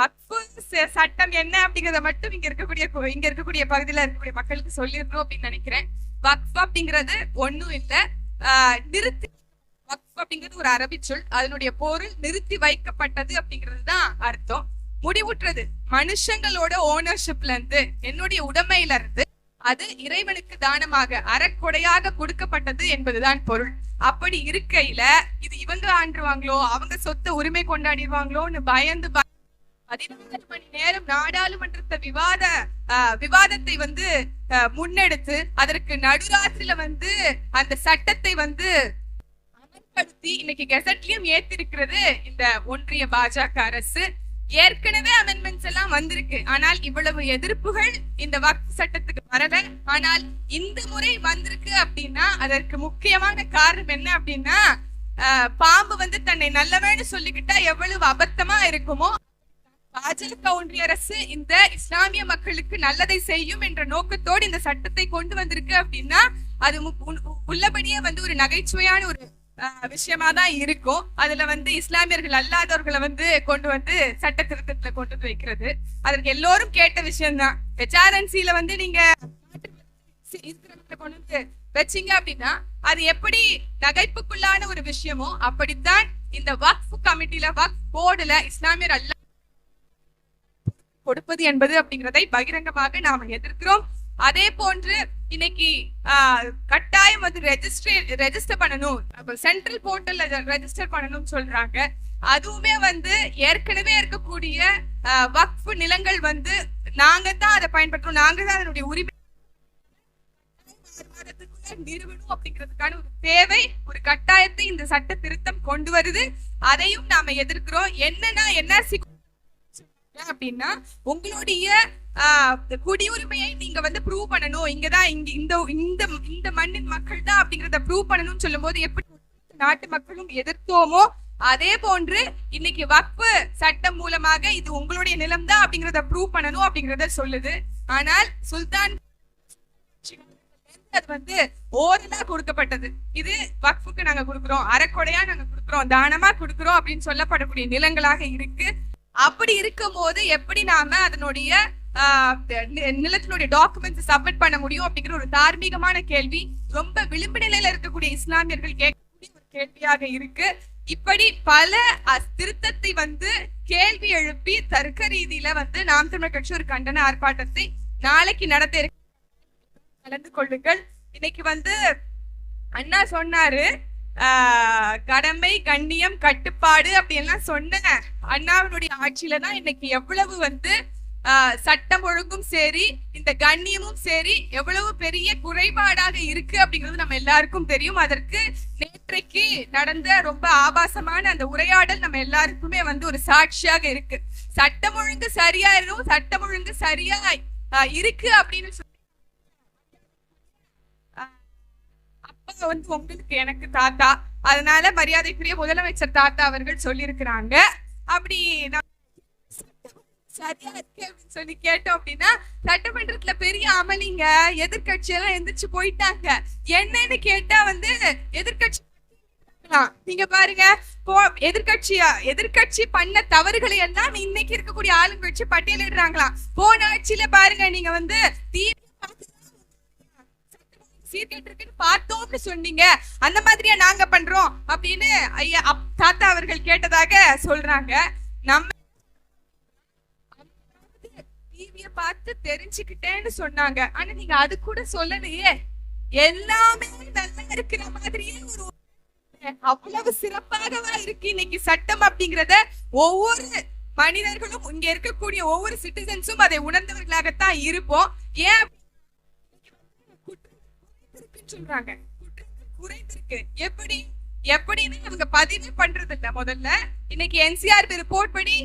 வக்ஃபு சட்டம் என்ன அப்படிங்கறத மட்டும் இங்க இருக்கக்கூடிய இங்க இருக்கக்கூடிய பகுதியில இருக்கக்கூடிய மக்களுக்கு சொல்லிடணும் அப்படின்னு நினைக்கிறேன். வக்ஃப் அப்படிங்கிறது ஒண்ணும் இல்ல. நிறுத்தி வக்ஃப் அப்படிங்கிறது ஒரு அரபி சொல். அதனுடைய பொருள் நிறுத்தி வைக்கப்பட்டது அப்படிங்கிறது தான் அர்த்தம். முடிவுற்றது. மனுஷங்களோட ஓனர்ஷிப்ல இருந்து என்னுடைய உடைமையில இருந்து அது இறைவனுக்கு தானமாக அறக்கொடையாக கொடுக்கப்பட்டது என்பதுதான் பொருள். அப்படி இருக்கையில இது இவங்க ஆண்டுவாங்களோ அவங்க சொத்தை உரிமை கொண்டாடிடுவாங்களோன்னு பயந்து ப- பதினாறு மணி நேரம் நாடாளுமன்றத்தை விவாத ஆஹ், விவாதத்தை வந்து ஆஹ், முன்னெடுத்து அதற்கு நடுராத்திரில வந்து அந்த சட்டத்தை வந்து அமல்படுத்தி இன்னைக்கு கெசட்லயும் ஏத்திருக்கிறது இந்த ஒன்றிய பாஜக அரசு. ஏற்கனவே அமெண்ட்மெண்ட்ஸ் எல்லாம் வந்திருக்கு. ஆனால் இவ்வளவு எதிர்ப்புகள் இந்த வக்ஃப் சட்டத்துக்கு வரல. ஆனால் இந்த முறை வந்திருக்கு அப்படின்னா அதற்கு முக்கியமான காரணம் என்ன அப்படின்னா ஆஹ், பாம்பு வந்து தன்னை நல்லவேன்னு சொல்லிக்கிட்டா எவ்வளவு அபத்தமா இருக்குமோ பாஜக ஒன்றிய அரசு இந்த இஸ்லாமிய மக்களுக்கு நல்லதை செய்யும் என்ற நோக்கத்தோடு இந்த சட்டத்தை கொண்டு வந்திருக்கு அப்படின்னா அது உள்ளபடியே வந்து ஒரு நகைச்சுவையான ஒரு விஷயமா தான் இருக்கும். அதுல வந்து இஸ்லாமியர்கள் அல்லாதவர்களை வந்து கொண்டு வந்து சட்ட திருத்தத்துல கொண்டு வந்து வைக்கிறது. அதற்கு எல்லோரும் கேட்ட விஷயம்தான். ஹெச்ஆர்என்சில வந்து நீங்க இருக்கிறவங்களை கொண்டு வந்து வச்சீங்க அப்படின்னா அது எப்படி நகைப்புக்குள்ளான ஒரு விஷயமோ அப்படித்தான் இந்த வக்ஃப் கமிட்டில வக்ஃப் போர்டுல இஸ்லாமியர் அல்ல கொடுப்பது என்பது அப்படிங்கிறதை பகிரங்கமாக நாம எதிர்க்கிறோம். அதே போன்று இன்னைக்கு கட்டாயம் வந்து ரெஜிஸ்டர் ரெஜிஸ்டர் பண்ணணும். சென்ட்ரல் போர்ட்டல்ல ரெஜிஸ்டர் பண்ணணும்னு சொல்றாங்க. அதுவுமே வந்து ஏற்கனவே இருக்கக்கூடிய ஆஹ், வக்ஃப் நிலங்கள் வந்து நாங்க தான் அதை பயன்படுத்துறோம் நாங்க தான் அதனுடைய உரிமை நிறுவனம் அப்படிங்கிறதுக்கான ஒரு தேவை ஒரு கட்டாயத்தை இந்த சட்ட திருத்தம் கொண்டு வருது. அதையும் நாம எதிர்க்கிறோம். என்னன்னா என்ன அப்படின்னா உங்களுடைய குடியுரிமையை நீங்க வந்து ப்ரூவ் பண்ணணும். இங்கதான் இங்க இந்த இந்த இந்த மண்ணின் மக்கள் தான் அப்படிங்கறத ப்ரூவ் பண்ணணும்னு சொல்லும் போது எப்படி நாட்டு மக்களும் எதிர்த்தோமோ அதே போன்று இன்னைக்கு வக்பு சட்டம் மூலமாக இது உங்களுடைய நிலம் தான் அப்படிங்கறத ப்ரூவ் பண்ணணும் அப்படிங்கறத சொல்லுது. ஆனால் சுல்தான் அது வந்து ஓரலா கொடுக்கப்பட்டது. இது வக்ஃபுக்கு நாங்க கொடுக்குறோம். அறக்கொடையா நாங்க கொடுக்குறோம். தானமா கொடுக்குறோம் அப்படின்னு சொல்லப்படக்கூடிய நிலங்களாக இருக்கு. அப்படி இருக்கும் போது எப்படி நாம அதனுடைய ஆஹ், நிலத்தினுடைய டாக்குமெண்ட்ஸ் சப்மிட் பண்ண முடியும் அப்படிங்கிற ஒரு தார்மீகமான கேள்வி ரொம்ப விளிம்பு நிலையில இருக்கக்கூடிய இஸ்லாமியர்கள் கேட்கக்கூடிய ஒரு கேள்வியாக இருக்கு. இப்படி பல திருத்தத்தை வந்து கேள்வி எழுப்பி தர்க்க ரீதியில வந்து நாம் தமிழர் கட்சி ஒரு கண்டன ஆர்ப்பாட்டத்தை நாளைக்கு நடத்த கலந்து கொள்ளுங்கள். இன்னைக்கு வந்து அண்ணா சொன்னாரு கடமை கண்ணியம் கட்டுப்பாடு அப்படின்லாம் சொன்ன அண்ணாவினுடைய ஆட்சியில தான் இன்னைக்கு எவ்வளவு வந்து ஆஹ், சட்டம் ஒழுங்கும் சரி இந்த கண்ணியமும் சரி எவ்வளவு பெரிய குறைபாடாக இருக்கு அப்படிங்கிறது நம்ம எல்லாருக்கும் தெரியும். அதற்கு நேற்றைக்கு நடந்த ரொம்ப ஆபாசமான அந்த உரையாடல் நம்ம எல்லாருக்குமே வந்து ஒரு சாட்சியாக இருக்கு. சட்டம் ஒழுங்கு சரியா இருக்கும் சட்டம் ஒழுங்கு சரியா இருக்கு அப்படின்னு வந்து உங்களுக்கு எனக்கு தாத்தா. அதனால மரியாதைக்குரிய முதலமைச்சர் தாத்தா அவர்கள் சொல்லியிருக்கிறாங்க. அப்படி சரியா இருக்கு அப்படின்னு சொல்லி கேட்டோம் அப்படின்னா சட்டமன்றத்துல பெரிய அமளிங்க. எதிர்கட்சி எல்லாம் எந்திரிச்சு போயிட்டாங்க. என்னன்னு கேட்டா வந்து எதிர்கட்சி நீங்க பாருங்க. எதிர்கட்சியா எதிர்கட்சி பண்ண தவறுகளை எல்லாம் இன்னைக்கு இருக்கக்கூடிய ஆளுங்கட்சி பட்டியலிடுறாங்களாம். போன ஆட்சியில பாருங்க நீங்க வந்து தீவிர சீர்கேட்டு இருக்குன்னு பார்த்தோம்னு சொன்னீங்க. அந்த மாதிரியா நாங்க பண்றோம் அப்படின்னு ஐயா தாத்தா அவர்கள் கேட்டதாக சொல்றாங்க. நம்ம டிவிய பார்த்து தெரிஞ்சுக்கிட்டேன்னு சொன்னாங்க. ஆனா நீங்க அது கூட சொல்லலையே. எல்லாமே நல்லா இருக்கிற மாதிரியே ஒரு அவ்வளவு சிறப்பாகவா இருக்கு இன்னைக்கு சட்டம் அப்படிங்கறத ஒவ்வொரு மனிதர்களும் இங்க இருக்கக்கூடிய ஒவ்வொரு சிட்டிசன்ஸும் அதை உணர்ந்தவர்களாகத்தான் இருப்போம். ஏன் குறைந்திருக்குன்னு சொல்றாங்க குற்றங்கள் குறைந்திருக்கு எப்படி? எப்படின்னு அவங்க பதிவு பண்றது இல்ல முதல்ல. இன்னைக்கு என்சிஆர் ரிப்போர்ட் படி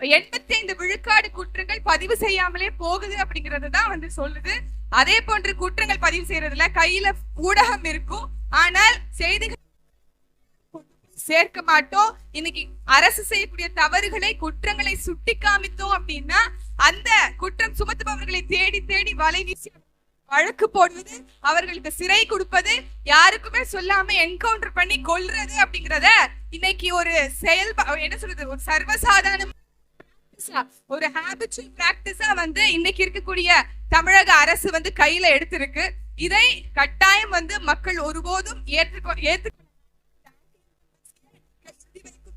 எண்பத்தி ஐந்து விழுக்காடு குற்றங்கள் பதிவு செய்யாமலே போகுது அப்படிங்கறது தான் வந்து சொல்லுது. அதே போன்று குற்றங்கள் பதிவு செய்யறதுல கையில ஊடகம் இருக்கும். ஆனால் செய்திகள் சேர்க்க மாட்டோம். இன்னைக்கு அரசு செய்யக்கூடிய தவறுகளை குற்றங்களை சுட்டி காமித்தோம் அப்படின்னா அந்த குற்றம் சுமத்துபவர்களை தேடி தேடி வலை வீசி வழக்கு போடுவது அவர்களுக்கு சிறை கொடுப்பது யாருக்குமே சொல்லாம என்கவுண்டர் பண்ணி கொல்றது அப்படிங்கறத இன்னைக்கு ஒரு செயல் என்ன சொல்றது ஒரு சர்வசாதாரண ஒரு ஹேபிச்சுவல் பிராக்டிஸா வந்து இன்னைக்கு இருக்கக்கூடிய தமிழக அரசு வந்து கையில எடுத்திருக்கு. இதை கட்டாயம் வந்து மக்கள் ஒருபோதும் ஏற்றுக்கோ ஏற்று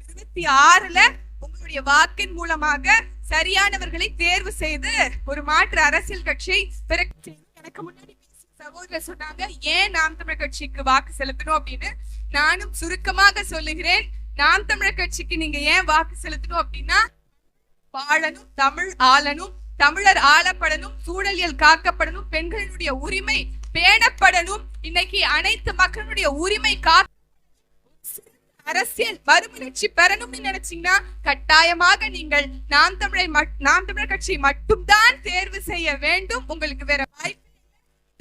இருபத்தி ஆறுல உங்களுடைய வாக்கின் மூலமாக சரியானவர்களை தேர்வு செய்து ஒரு மாற்று அரசியல் கட்சியை பிறக்க எனக்கு முன்னாடி சகோதரர் சொன்னாங்க ஏன் நாம் தமிழர் கட்சிக்கு வாக்கு செலுத்தணும்? அப்படின்னு. நானும் சுருக்கமாக சொல்லுகிறேன் நாம் தமிழர் கட்சிக்கு நீங்க ஏன் வாக்கு செலுத்தணும்? அப்படின்னா வாழணும் தமிழ் ஆளணும் தமிழர் ஆளப்படணும் சூழலியல் காக்கப்படணும் பெண்களுடைய உரிமை பேணப்படணும் இன்னைக்கு அனைத்து மக்களுடைய உரிமை காக்க அரசியல் மறுமலர்ச்சி பெறணும்னு நினைச்சீங்கன்னா கட்டாயமாக நீங்கள் நாம் தமிழை நாம் தமிழர் கட்சியை மட்டும்தான் தேர்வு செய்ய வேண்டும். உங்களுக்கு வேற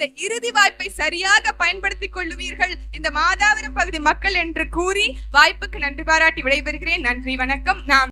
இந்த இறுதி வாய்ப்பை சரியாக பயன்படுத்திக் கொள்ளுவீர்கள். இந்த மாதாவரம் பகுதி மக்கள் என்று கூறி வாய்ப்புக்கு நன்றி பாராட்டி விடைபெறுகிறேன். நன்றி வணக்கம். நாம்